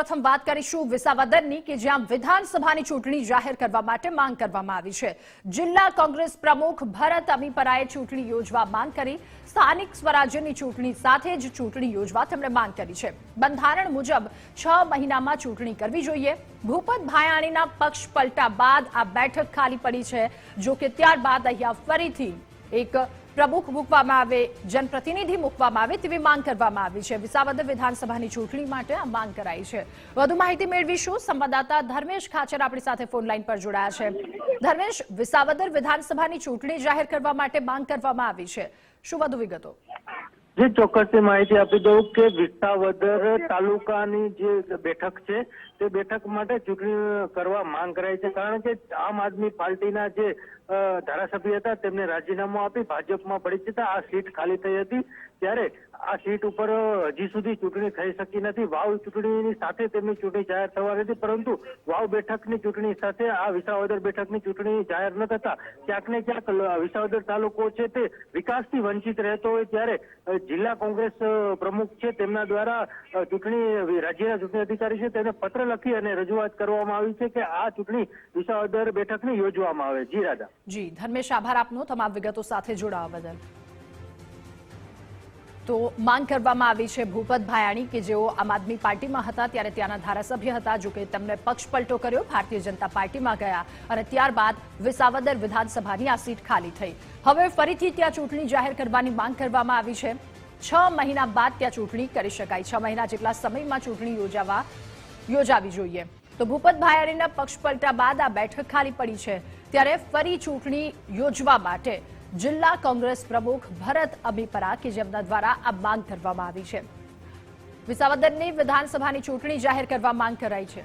પ્રથમ વાત કરીશું વિસાવદરની કે જ્યાં વિધાનસભાની ચૂંટણી જાહેર કરવા માટે માંગ કરવામાં આવી છે. જિલ્લા કોંગ્રેસ પ્રમુખ ભરત અમીપરાએ ચૂંટણી યોજવા માંગ કરી. સ્થાનિક સ્વરાજ્યની ચૂંટણી સાથે જ ચૂંટણી યોજવા તેમણે માંગ કરી છે. બંધારણ મુજબ છ મહિનામાં ચૂંટણી કરવી જોઈએ. ભૂપત ભાયાણીના પક્ષ પલટા બાદ આ બેઠક ખાલી પડી છે. જો કે ત્યારબાદ અહીંયા ફરીથી એક પ્રમુખ મૂકવામાં આવે, જનપ્રતિનિધિ મૂકવામાં આવે તેવી માંગ કરવામાં આવી છે. વિસાવદર વિધાનસભાની ચૂંટણી માટે આ માંગ કરાઈ છે. વધુ માહિતી મેળવીશું. સંવાદદાતા ધર્મેશ ખાચર આપણી સાથે ફોન લાઈન પર જોડાયા છે. ધર્મેશ, વિસાવદર વિધાનસભાની ચૂંટણી જાહેર કરવા માટે માંગ કરવામાં આવી છે. શું વધુ વિગતો? જે ચોક્કસથી માહિતી આપી દઉં કે વિસાવદર તાલુકાની જે બેઠક છે, તે બેઠક માટે ચૂંટણી કરવા માંગ કરાઈ છે. કારણ કે આમ આદમી પાર્ટીના જે ધારાસભ્ય હતા, તેમને રાજીનામું આપી ભાજપમાં પડી જતા આ સીટ ખાલી થઈ હતી. ત્યારે આ સીટ ઉપર હજી સુધી ચૂંટણી થઈ શકી નથી. વાવ ચૂંટણીની સાથે તેમની ચૂંટણી જાહેર થવાની હતી પરંતુ વાવ બેઠકની ચૂંટણી સાથે આ વિસાવદર બેઠકની ચૂંટણી જાહેર ન થતા ક્યાંક ને ક્યાંક વિસાવદર તાલુકો છે તે વિકાસથી વંચિત રહેતો હોય ત્યારે જિલ્લા કોંગ્રેસ પ્રમુખ છે તેમના દ્વારા ચૂંટણી રાજ્યના ચૂંટણી અધિકારી છે તેને પત્ર લખી અને રજૂઆત કરવામાં આવી છે કે આ ચૂંટણી વિસાવદર બેઠકની યોજવામાં આવે. જી રાજા જી, ધર્મેશ, આભાર આપનો તમામ વિગતો સાથે જોડાવા બદલ. તો માંગ કરવામાં આવી છે ભૂપત ભાયાણી કે જેઓ આમ આદમી પાર્ટીમાં હતા ત્યારે ત્યાંના ધારાસભ્ય હતા, જો કે તેમણે પક્ષ પલટો કર્યો, ભારતીય જનતા પાર્ટીમાં ગયા અને ત્યારબાદ વિસાવદર વિધાનસભાની આ સીટ ખાલી થઈ. હવે ફરીથી ત્યાં ચૂંટણી જાહેર કરવાની માંગ કરવામાં આવી છે. છ મહિના બાદ ત્યાં ચૂંટણી કરી શકાય. છ મહિના જેટલા સમયમાં ચૂંટણી યોજાવા યોજાવી જોઈએ. તો ભૂપત ભાયાણીના પક્ષ પલટા બાદ આ બેઠક ખાલી પડી છે. ત્યારે ફરી ચૂંટણી યોજવા માટે જિલ્લા કોંગ્રેસ પ્રમુખ ભરત અભિપરા કે જેમના દ્વારા આ માંગ કરવામાં આવી છે. વિસાવદરની વિધાનસભાની ચૂંટણી જાહેર કરવા માંગ કરાઈ છે.